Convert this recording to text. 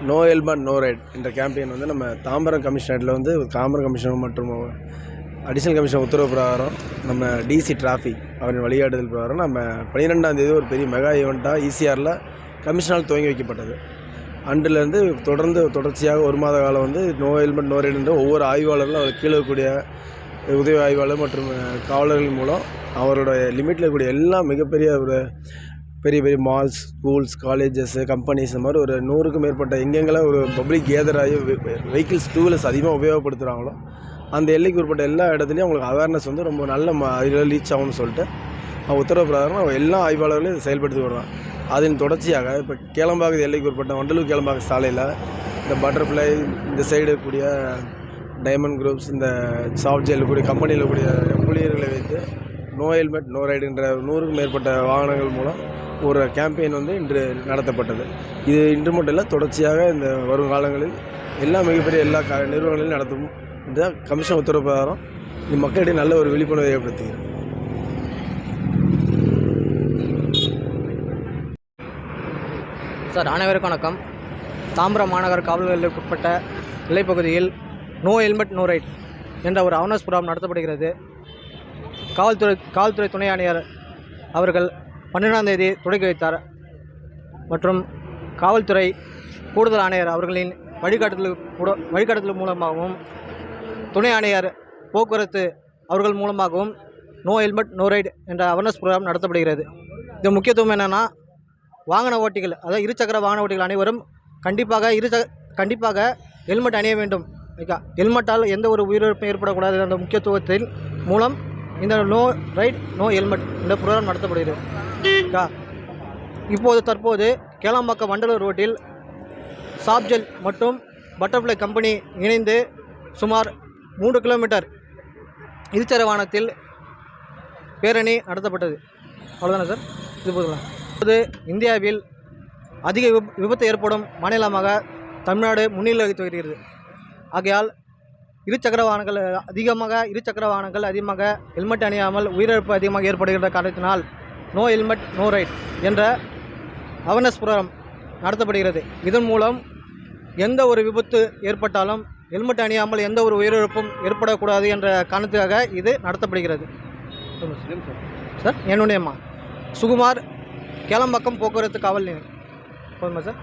No helmet no ride என்ற campaign வந்து நம்ம தாம்பரம் கமிஷனரேட்டில் வந்து தாம்பரம் கமிஷனர் மற்றும் அடிஷனல் கமிஷனர் உத்தரவு பிரகாரம் நம்ம டிசி டிராஃபிக் அவரின் வழிகாட்டுதல் பிரகாரம் நம்ம பன்னிரெண்டாம் தேதி ஒரு பெரிய மெகா ஈவெண்ட்டாக ஈசிஆரில் கமிஷனால் துவங்கி வைக்கப்பட்டது. அன்றிலிருந்து தொடர்ந்து தொடர்ச்சியாக ஒரு மாத காலம் வந்து நோ ஹெல்மெட் நோ ரைட் என்ற ஒவ்வொரு ஆய்வாளர்களும் அவர் கீழே இருக்கக்கூடிய உதவி ஆய்வாளர் மற்றும் காவலர்கள் மூலம் அவரோட லிமிட்டில் இருக்கக்கூடிய எல்லா மிகப்பெரிய ஒரு பெரிய பெரிய மால்ஸ் ஸ்கூல்ஸ் காலேஜஸ்ஸு கம்பெனிஸ் இந்த மாதிரி ஒரு நூறுக்கும் மேற்பட்ட எங்கெங்கெல்லாம் ஒரு பப்ளிக் கேதர் ஆகி வெஹிக்கிள்ஸ் டூ வீலர்ஸ் அதிகமாக உபயோகப்படுத்துகிறாங்களோ அந்த எல்லைக்கு உட்பட்ட எல்லா இடத்துலையும் அவங்களுக்கு அவேர்னஸ் வந்து ரொம்ப நல்ல ம அதில் ரீச் ஆகும்னு சொல்லிட்டு அவன் உத்தரவு பிரகாரம் எல்லா ஆய்வாளர்களையும் இதை செயல்படுத்தி வருவான் அதன் தொடர்ச்சியாக இப்போ கேளம்பாக்கம் எல்லைக்கு உட்பட்ட வண்டலூர் கேளம்பாக்கம் சாலையில் இந்த பட்டர்ஃப்ளை இந்த சைடு இருக்கக்கூடிய டைமண்ட் குரூப்ஸ் இந்த சாஃப்ட் ஜெயில் கூடிய கம்பெனியில் கூடிய ஊழியர்களை வைத்து நோ ஹெல்மெட் நோ ரைடுன்ற நூறுக்கும் மேற்பட்ட வாகனங்கள் மூலம் ஒரு கேம்பெயின் வந்து இன்று நடத்தப்பட்டது. இது இன்று மட்டும் இல்லை தொடர்ச்சியாக இந்த வரும் காலங்களில் எல்லா மிகப்பெரிய எல்லா க நிறுவனங்களிலும் நடத்தும் இந்த கமிஷன் உத்தரவு பிரகாரம் இது மக்களிடையே நல்ல ஒரு விழிப்புணர்வை ஏற்படுத்துகிறது. சார் அனைவருக்கும் வணக்கம். தாம்பரம் மாநகர காவல் எல்லைக்குட்பட்ட நிலைப்பகுதியில் நோ ஹெல்மெட் நோ ரைட் என்ற ஒரு அவர்னஸ் ப்ரோக்ராம் நடத்தப்படுகிறது. காவல்துறை காவல்துறை துணை ஆணையர் அவர்கள் பன்னெண்டாம் தேதி தொடங்கி வைத்தார். மற்றும் காவல்துறை கூடுதல் ஆணையர் அவர்களின் வழிகாட்டுதல் கூட வழிகாட்டுதல் மூலமாகவும் துணை ஆணையர் போக்குவரத்து அவர்கள் மூலமாகவும் நோ ஹெல்மெட் நோ ரைடு என்ற அவேர்னஸ் ப்ரோக்ராம் நடத்தப்படுகிறது. இது முக்கியத்துவம் என்னென்னா வாகன ஓட்டிகள் அதாவது இருசக்கர வாகன ஓட்டிகள் அனைவரும் கண்டிப்பாக இரு கண்டிப்பாக ஹெல்மெட் அணிய வேண்டும். ஓகே ஹெல்மெட்டால் எந்த ஒரு உயிரிழப்பும் ஏற்படக்கூடாது என்ற முக்கியத்துவத்தின் மூலம் இந்த நோ ரைட் நோ ஹெல்மெட் இந்த ப்ரோக்ராம் நடத்தப்படுகிறது. இப்போது தற்போது கேளாம்பாக்கம் வண்டலூர் ரோட்டில் சாப்ஜெல் மற்றும் பட்டர்ஃப்ளை கம்பெனி இணைந்து சுமார் மூன்று கிலோமீட்டர் இருசக்கர வாகனத்தில் பேரணி நடத்தப்பட்டது. அவ்வளோதானே சார்? இது போதுங்களா? இப்போது இந்தியாவில் அதிக விபத்து ஏற்படும் மாநிலமாக தமிழ்நாடு முன்னிலை வகித்து வருகிறது ஆகையால் இருசக்கர வாகனங்கள் அதிகமாக இருசக்கர வாகனங்கள் அதிகமாக ஹெல்மெட் அணியாமல் உயிரிழப்பு அதிகமாக ஏற்படுகின்ற காரணத்தினால் நோ ஹெல்மெட் நோ ரைட் என்ற அவேர்னஸ் புரோகிராம் நடத்தப்படுகிறது. இதன் மூலம் எந்த ஒரு விபத்து ஏற்பட்டாலும் ஹெல்மெட் அணியாமல் எந்த ஒரு உயிரிழப்பும் ஏற்படக்கூடாது என்ற காரணத்துக்காக இது நடத்தப்படுகிறது. சார் என்னுடையம்மா சுகுமார் கேளம்பாக்கம் போக்குவரத்து காவல் நிலையம். போதுமா சார்?